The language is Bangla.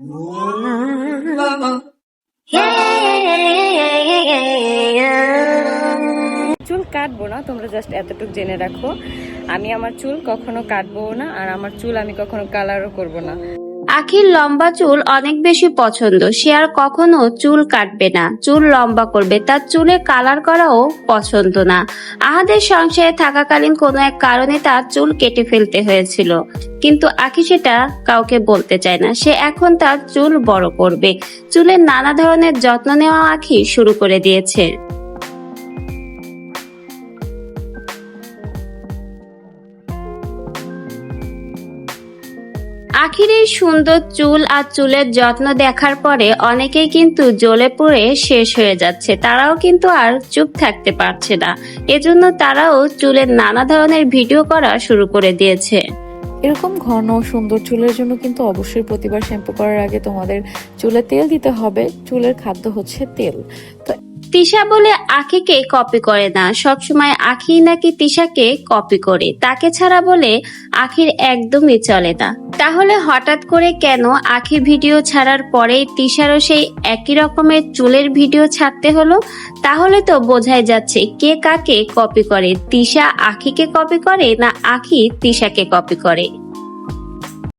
চুল কাটবো না, তোমরা জাস্ট এতটুকু জেনে রাখো। আমি আমার চুল কখনো কাটবো না, আর আমার চুল আমি কখনো কালারও করব না। আখির লম্বা চুল অনেক বেশি পছন্দ। সে আর কখনো চুল কাটবে না। চুল লম্বা করবে। তার চুলে কালার করাও পছন্দ না। আহাদের সংসারে থাকাকালীন কোনো এক কারণে তার চুল কেটে ফেলতে হয়েছিল। কিন্তু আখি সেটা কাউকে বলতে চায় না। সে এখন তার চুল বড় করবে। চুলের নানা ধরনের যত্ন নেওয়া আখি শুরু করে দিয়েছে। আখির এই সুন্দর চুল আর চুলের যত্ন দেখার পরে অনেকেই কিন্তু জ্বলে পড়ে শেষ হয়ে যাচ্ছে। তারাও কিন্তু আর চুপ থাকতে পারছে না। এজন্য তারাও চুলের নানা ধরনের ভিডিও করা শুরু করে দিয়েছে। এরকম ঘন সুন্দর চুলের জন্য কিন্তু অবশ্যই প্রতিবার শ্যাম্পু করার আগে তোমাদের চুলে তেল দিতে হবে। চুলের খাদ্য হচ্ছে তেল। তো তিশা বলে আখিকে কপি করে না। সবসময় আখি নাকি তিশাকে কপি করে। তাকে ছাড়া বলে আখির একদমই চলে না। তাহলে হঠাৎ করে কেন আখি ভিডিও ছাড়ার পরেই তিশারও সেই একই রকমের চুলের ভিডিও ছাড়তে হলো? তাহলে তো বোঝাই যাচ্ছে কে কাকে কপি করে, তিশা আখিকে কপি করে না আখি তিশাকে কপি করে?